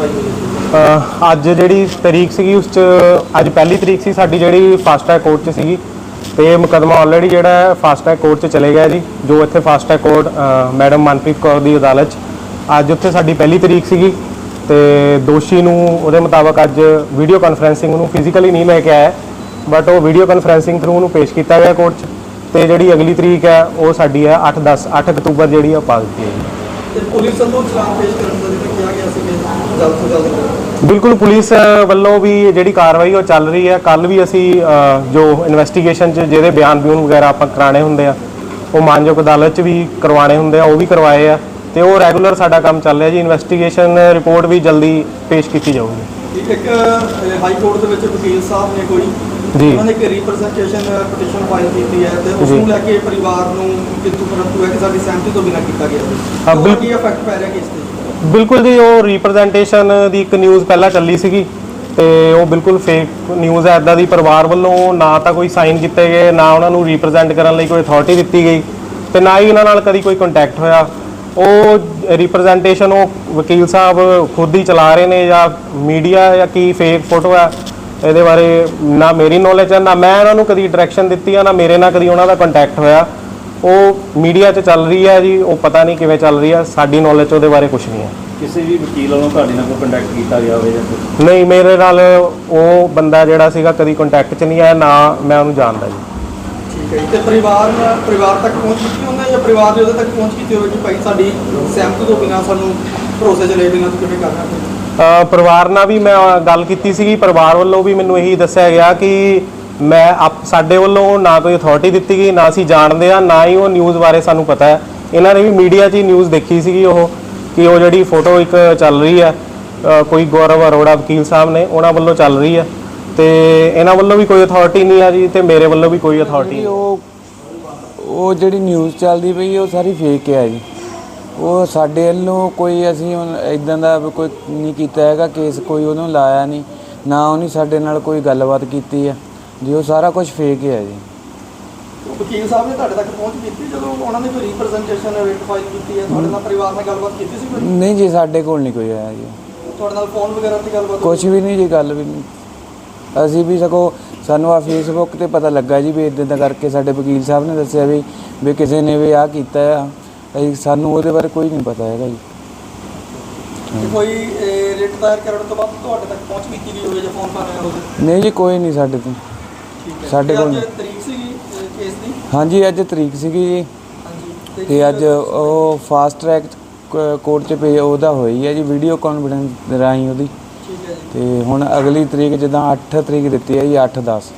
ਅ, ਅੱਜ ਜਿਹੜੀ ਤਰੀਕ ਸੀਗੀ ਉਸ ਚ ਅੱਜ ਪਹਿਲੀ ਤਰੀਕ ਸੀ ਸਾਡੀ ਜਿਹੜੀ ਫਾਸਟ ਟਰੈਕ ਕੋਰਟ ਚ ਸੀਗੀ। ਤੇ ਇਹ ਮੁਕਦਮਾ ਆਲਰੇਡੀ ਜਿਹੜਾ ਫਾਸਟ ਟਰੈਕ ਕੋਰਟ ਚ ਚਲੇ ਗਿਆ ਜੀ ਜੋ ਇੱਥੇ ਫਾਸਟ ਟਰੈਕ ਕੋਰਟ ਅ, ਮੈਡਮ ਮਨਪ੍ਰੀਤ ਕੌਰ ਦੀ ਅਦਾਲਤ 'ਚ। ਅੱਜ ਉੱਥੇ ਸਾਡੀ ਪਹਿਲੀ ਤਰੀਕ ਸੀਗੀ ਤੇ ਦੋਸ਼ੀ ਨੂੰ ਉਹਦੇ ਮੁਤਾਬਕ ਅੱਜ ਵੀਡੀਓ ਕਾਨਫਰੈਂਸਿੰਗ ਨੂੰ ਫਿਜ਼ੀਕਲੀ ਨਹੀਂ ਲੈ ਕੇ ਆਇਆ। ਬਟ ਉਹ ਵੀਡੀਓ ਕਾਨਫਰੈਂਸਿੰਗ ਥਰੂ ਉਹਨੂੰ ਪੇਸ਼ ਕੀਤਾ ਗਿਆ ਕੋਰਟ 'ਚ। ਤੇ ਜਿਹੜੀ ਅਗਲੀ ਤਰੀਕ ਹੈ ਉਹ ਸਾਡੀ ਹੈ 8 10 8 ਅਕਤੂਬਰ ਜਿਹੜੀ ਆ ਪਾ ਦਿੱਤੀ ਹੈ ਜੀ। ਤੇ ਪੁਲਿਸ ਵੱਲੋਂ ਚਲਾਨ ਪੇਸ਼ ਕਰਨ ਦਾ ਜਿਹੜਾ ਜਲਦ ਤੋਂ ਜਲਦ ਕਰੋ ਬਿਲਕੁਲ ਪੁਲਿਸ ਵੱਲੋਂ ਵੀ ਜਿਹੜੀ ਕਾਰਵਾਈ ਉਹ ਚੱਲ ਰਹੀ ਹੈ ਕੱਲ ਵੀ ਅਸੀਂ ਅ, ਜੋ ਇਨਵੈਸਟੀਗੇਸ਼ਨ 'ਚ ਜਿਹਦੇ ਬਿਆਨ ਬਿਊਨ ਵਗੈਰਾ ਆਪਾਂ ਕਰਾਣੇ ਹੁੰਦੇ ਆ ਉਹ ਮਾਨਯੋਗ ਅਦਾਲਤ 'ਚ ਵੀ ਕਰਵਾਣੇ ਹੁੰਦੇ ਆ ਉਹ ਵੀ ਕਰਵਾਏ ਆ ਤੇ ਉਹ ਰੈਗੂਲਰ ਸਾਡਾ ਕੰਮ ਚੱਲ ਰਿਹਾ ਜੀ ਇਨਵੈਸਟੀਗੇਸ਼ਨ ਰਿਪੋਰਟ ਵੀ ਜਲਦੀ ਪੇਸ਼ ਕੀਤੀ ਜਾਊਗੀ ਇੱਕ ਅਹ, ਹਾਈ ਕੋਰਟ ਦੇ ਵਿੱਚ ਵਕੀਲ ਸਾਹਿਬ ਨੇ ਕੋਈ ਜੀ। ਉਹਨਾਂ ਨੇ ਇੱਕ ਰਿਪਰੈਜ਼ੈਂਟੇਸ਼ਨ ਪਟੀਸ਼ਨ ਫਾਈਲ ਕੀਤੀ ਹੈ ਤੇ ਉਸ ਜੀ। ਨੂੰ ਲੈ ਕੇ ਪਰਿਵਾਰ ਨੂੰ ਕਿੰਤੂ ਪਰੰਤੂ ਹੈ ਕਿ ਸਾਡੀ ਸਹਿਮਤੀ ਤੋਂ ਬਿਨਾਂ ਕੀਤਾ ਗਿਆ ਸੀ ਹਾਂ, ਉਹਦਾ ਬਿਲਕੁਲ। ਕੀ ਇਫੈਕਟ ਪੈ ਰਿਹਾ ਕਿਸ ਤੇ ਬਿਲਕੁਲ ਜੀ, ਉਹ ਰਿਪਰੈਜ਼ੈਂਟੇਸ਼ਨ ਦੀ ਇੱਕ ਨਿਊਜ਼ ਪਹਿਲਾਂ ਚੱਲੀ ਸੀਗੀ ਤੇ ਉਹ ਬਿਲਕੁਲ ਫੇਕ ਨਿਊਜ਼ ਹੈ ਇਦਾਂ ਦੀ ਪਰਿਵਾਰ ਵੱਲੋਂ ਨਾ ਤਾਂ ਕੋਈ ਸਾਈਨ ਕੀਤੇ ਗਏ, ਨਾ ਉਹਨਾਂ ਨੂੰ ਰਿਪਰੈਜ਼ੈਂਟ ਕਰਨ ਲਈ ਕੋਈ ਅਥਾਰਟੀ ਦਿੱਤੀ ਗਈ ਤੇ ਨਾ ਹੀ ਉਹਨਾਂ ਨਾਲ ਕਦੀ ਕੋਈ ਕੰਟੈਕਟ ਹੋਇਆ। ਉਹ ਰਿਪਰੈਜ਼ੈਂਟੇਸ਼ਨ ਉਹ ਵਕੀਲ ਸਾਹਿਬ ਖੁਦ ਹੀ ਚਲਾ ਰਹੇ ਨੇ ਜਾਂ ਮੀਡੀਆ ਜਾਂ ਕੀ ਫੇਕ ਫੋਟੋ ਹੈ, ਇਹਦੇ ਬਾਰੇ ਨਾ ਮੇਰੀ ਨੌਲੇਜ ਹੈ, ਨਾ ਮੈਂ ਉਹਨਾਂ ਨੂੰ ਕਦੀ ਡਾਇਰੈਕਸ਼ਨ ਦਿੱਤੀ ਆ ਨਾ ਮੇਰੇ ਨਾਲ ਕਦੀ ਉਹਨਾਂ ਦਾ ਕੰਟੈਕਟ ਹੋਇਆ। ਉਹ ਮੀਡੀਆ 'ਚ ਚੱਲ ਰਹੀ ਹੈ ਜੀ ਉਹ ਪਤਾ ਨਹੀਂ ਕਿਵੇਂ ਚੱਲ ਰਹੀ ਹੈ ਸਾਡੀ ਨੌਲੇਜ ਉਹਦੇ ਬਾਰੇ ਕੁਝ ਨਹੀਂ ਹੈ ਕਿਸੇ ਵੀ ਵਕੀਲ ਵੱਲੋਂ ਤੁਹਾਡੇ ਨਾਲ ਕੋਈ ਕੰਟੈਕਟ ਕੀਤਾ ਗਿਆ ਹੋਵੇ ਜਾਂ? ਨਹੀਂ ਮੇਰੇ ਨਾਲ ਉਹ ਬੰਦਾ ਜਿਹੜਾ ਸੀਗਾ ਕਦੀ ਕੰਟੈਕਟ 'ਚ ਨਹੀਂ ਆਇਆ ਨਾ ਮੈਂ ਉਹਨੂੰ ਜਾਣਦਾ ਜੀ ਠੀਕ ਹੈ ਜੀ। ਤੇ ਪਰਿਵਾਰ ਨਾਲ ਪਰਿਵਾਰ ਤੱਕ ਪਹੁੰਚ ਕੀਤੀ ਉਹਨੇ ਜਾਂ ਪਰਿਵਾਰ ਦੇ ਉਹਦੇ ਤੱਕ ਪਹੁੰਚ ਕੀਤੀ ਹੋਵੇ ਕਿ ਭਾਈ ਸਾਡੀ ਸਹਿਮਤੀ ਤੋਂ ਬਿਨਾਂ ਸਾਨੂੰ ਭਰੋਸੇ ਚ ਲਏ ਬਿਨਾਂ ਕਿਵੇਂ ਕਰਨਾ ਅ, ਪਰਿਵਾਰ ਨਾਲ ਵੀ ਮੈਂ ਗੱਲ ਕੀਤੀ ਸੀਗੀ ਪਰਿਵਾਰ ਵੱਲੋਂ ਵੀ ਮੈਨੂੰ ਇਹੀ ਦੱਸਿਆ ਗਿਆ ਕਿ ਮੈਂ ਆਪ- ਸਾਡੇ ਵੱਲੋਂ ਨਾ ਕੋਈ ਅਥਾਰਟੀ ਦਿੱਤੀ ਗਈ ਨਾ ਅਸੀਂ ਜਾਣਦੇ ਆ ਨਾ ਹੀ ਉਹ ਨਿਊਜ਼ ਬਾਰੇ ਸਾਨੂੰ ਪਤਾ ਹੈ। ਇਹਨਾਂ ਨੇ ਵੀ ਮੀਡੀਆ 'ਚ ਹੀ ਨਿਊਜ਼ ਦੇਖੀ ਸੀਗੀ ਉਹ ਕਿ ਉਹ ਜਿਹੜੀ ਫੋਟੋ ਇੱਕ ਚੱਲ ਰਹੀ ਹੈ ਅ, ਕੋਈ ਗੌਰਵ ਅਰੋੜਾ ਵਕੀਲ ਸਾਹਿਬ ਨੇ ਉਹਨਾਂ ਵੱਲੋਂ ਚੱਲ ਰਹੀ ਹੈ। ਤੇ ਇਹਨਾਂ ਵੱਲੋਂ ਵੀ ਕੋਈ ਅਥਾਰਟੀ ਨਹੀਂ ਆ ਜੀ ਤੇ ਮੇਰੇ ਵੱਲੋਂ ਵੀ ਕੋਈ ਅਥਾਰਟੀ ਉਹ ਉਹ ਜਿਹੜੀ ਨਿਊਜ਼ ਚੱਲਦੀ ਪਈ ਉਹ ਸਾਰੀ ਫੇਕ ਹੈ ਜੀ। ਉਹ ਸਾਡੇ ਵੱਲੋਂ ਕੋਈ ਅਸੀਂ ਇਦਾਂ ਦਾ ਵੀ ਕੋਈ ਨਹੀਂ ਕੀਤਾ ਹੈਗਾ ਕੇਸ ਕੋਈ ਉਹਨੂੰ ਲਾਇਆ ਨਹੀਂ ਨਾ ਉਹਨੇ ਸਾਡੇ ਨਾਲ ਕੋਈ ਗੱਲਬਾਤ ਕੀਤੀ ਹੈ। ਜੀ ਉਹ ਸਾਰਾ ਕੁਝ ਫੇਕ ਹੈ ਜੀ। ਵਕੀਲ ਸਾਹਿਬ ਨੇ ਤੁਹਾਡੇ ਤੱਕ ਪਹੁੰਚ ਕੀਤੀ ਜਦੋਂ ਉਹਨਾਂ ਨੇ ਕੋਈ ਰਿਪਰੈਜ਼ੈਂਟੇਸ਼ਨ ਰਿਟ ਫਾਈਲ ਕੀਤੀ ਹੈ? ਤੁਹਾਡੇ ਨਾਲ ਪਰਿਵਾਰ ਨਾਲ ਗੱਲਬਾਤ ਕੀਤੀ ਸੀ ਕੋਈ? ਨਹੀਂ ਜੀ ਸਾਡੇ ਕੋਲ ਨਹੀਂ ਕੋਈ ਆਇਆ ਜੀ। ਤੁਹਾਡੇ ਨਾਲ ਫੋਨ ਵਗੈਰਾ ਤੇ ਗੱਲਬਾਤ ਕੁਝ ਵੀ ਨਹੀਂ ਜੀ ਗੱਲ ਵੀ ਨਹੀਂ। ਅਸੀਂ ਵੀ ਸਗੋਂ ਸਾਨੂੰ ਆ ਫੇਸਬੁੱਕ ਤੇ ਪਤਾ ਲੱਗਾ ਜੀ ਵੀ ਇਦਾਂ ਦਾ ਕਰਕੇ ਸਾਡੇ ਵਕੀਲ ਸਾਹਿਬ ਨੇ ਦੱਸਿਆ ਵੀ ਵੀ ਕਿਸੇ ਨੇ ਵੀ ਆ ਕੀਤਾ ਆ। ਅਸੀਂ ਸਾਨੂੰ ਉਹਦੇ ਬਾਰੇ ਕੋਈ ਨਹੀਂ ਪਤਾ ਹੈਗਾ ਜੀ। ਕੋਈ ਰਿਟ ਦਾਇਰ ਕਰਨ ਤੋਂ ਬਾਅਦ ਤੁਹਾਡੇ ਤੱਕ ਪਹੁੰਚ ਕੀਤੀ ਗਈ ਹੋਵੇ ਜਾਂ ਫੋਨ ਕਰ ਰਹੇ ਹੋਵੇ ਨਹੀਂ ਜੀ ਕੋਈ ਨਹੀਂ ਸਾਡੇ ਤੋਂ। ਹੈ ਸਾਡੇ ਕੋਲ ਅੱਜ ਤਰੀਕ ਸੀਗੀ ਕੇਸ ਦੀ? ਹਾਂਜੀ ਅੱਜ ਤਰੀਕ ਸੀਗੀ ਜੀ। ਹਾਂਜੀ ਤੇ ਅੱਜ ਉਹ ਫਾਸਟ ਟਰੈਕ ਕੋਰਟ 'ਚ ਪੇ ਉਹਦਾ ਹੋਈ ਹੈ ਜੀ ਵੀਡੀਓ ਕਾਨਫਰੰਸ ਰਾਹੀਂ ਉਹਦੀ। ਤੇ ਹੁਣ ਅਗਲੀ ਤਰੀਕ ਜਿੱਦਾਂ 8 ਤਰੀਕ ਦਿੱਤੀ ਹੈ ਜੀ 8 10